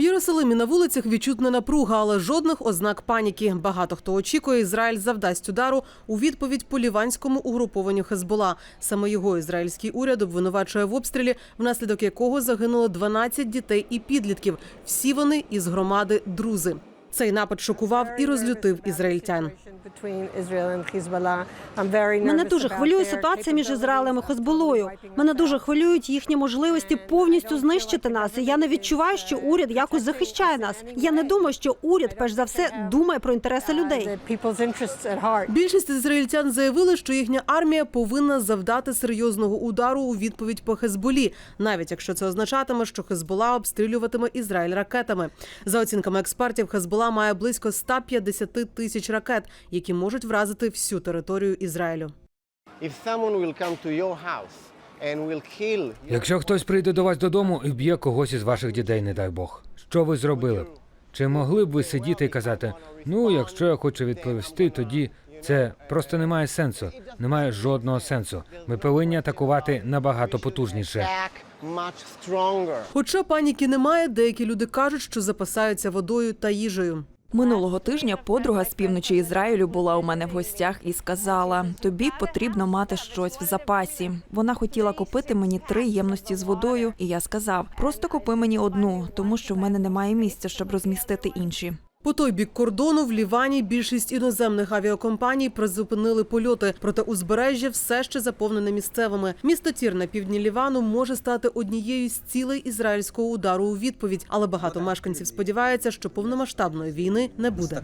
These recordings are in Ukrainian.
В Єрусалимі на вулицях відчутна напруга, але жодних ознак паніки. Багато хто очікує, Ізраїль завдасть удару у відповідь по ліванському угрупованню Хезбола. Саме його ізраїльський уряд обвинувачує в обстрілі, внаслідок якого загинуло 12 дітей і підлітків. Всі вони із громади друзи. Цей напад шокував і розлютив ізраїльтян. Мене дуже хвилює ситуація між Ізраїлем і Хезболою. Мене дуже хвилюють їхні можливості повністю знищити нас. І я не відчуваю, що уряд якось захищає нас. Я не думаю, що уряд, перш за все, думає про інтереси людей. Більшість ізраїльтян заявили, що їхня армія повинна завдати серйозного удару у відповідь по Хезболі, навіть якщо це означатиме, що Хезбола обстрілюватиме Ізраїль ракетами. За оцінками експертів, Хезбола має близько 150 тисяч ракет, які можуть вразити всю територію Ізраїлю. If someone will come to your house and will kill Якщо хтось прийде до вас додому і вб'є когось із ваших дітей, не дай Бог, що ви зробили б? Чи могли б ви сидіти і казати: ну, якщо я хочу відповісти, тоді це просто не має сенсу, немає жодного сенсу. Ми повинні атакувати набагато потужніше. Attack much stronger. Хоча паніки немає, деякі люди кажуть, що запасаються водою та їжею. Минулого тижня подруга з півночі Ізраїлю була у мене в гостях і сказала: тобі потрібно мати щось в запасі. Вона хотіла купити мені три ємності з водою, і я сказав: просто купи мені одну, тому що в мене немає місця, щоб розмістити інші. По той бік кордону в Лівані більшість іноземних авіакомпаній призупинили польоти, проте узбережжя все ще заповнене місцевими. Місто Тір на півдні Лівану може стати однією з цілей ізраїльського удару у відповідь, але багато мешканців сподіваються, що повномасштабної війни не буде.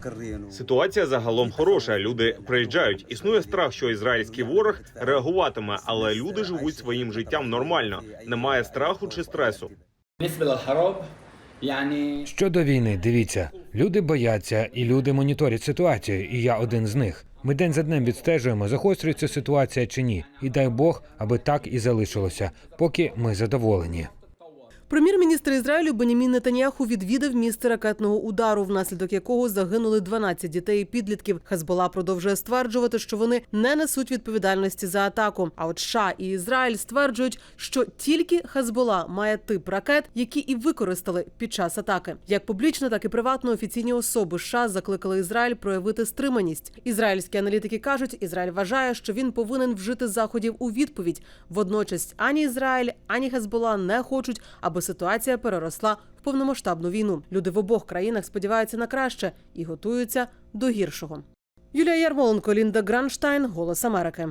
Ситуація загалом хороша. Люди приїжджають. Існує страх, що ізраїльський ворог реагуватиме, але люди живуть своїм життям нормально. Немає страху чи стресу. Щодо війни, дивіться, люди бояться і люди моніторять ситуацію, і я один з них. Ми день за днем відстежуємо, загострюється ситуація чи ні, і дай Бог, аби так і залишилося, поки ми задоволені. Прем'єр-міністр Ізраїлю Бенімін Нетаньяху відвідав місце ракетного удару, внаслідок якого загинули 12 дітей і підлітків. Хезбола продовжує стверджувати, що вони не несуть відповідальності за атаку. А от США і Ізраїль стверджують, що тільки Хезбола має тип ракет, які і використали під час атаки. Як публічно, так і приватно офіційні особи США закликали Ізраїль проявити стриманість. Ізраїльські аналітики кажуть, Ізраїль вважає, що він повинен вжити заходів у відповідь. Водночас ані Ізраїль, ані Хезбола не хочуть, аби ситуація переросла в повномасштабну війну. Люди в обох країнах сподіваються на краще і готуються до гіршого. Юлія Ярмоленко, Лінда Гранштайн, Голос Америки.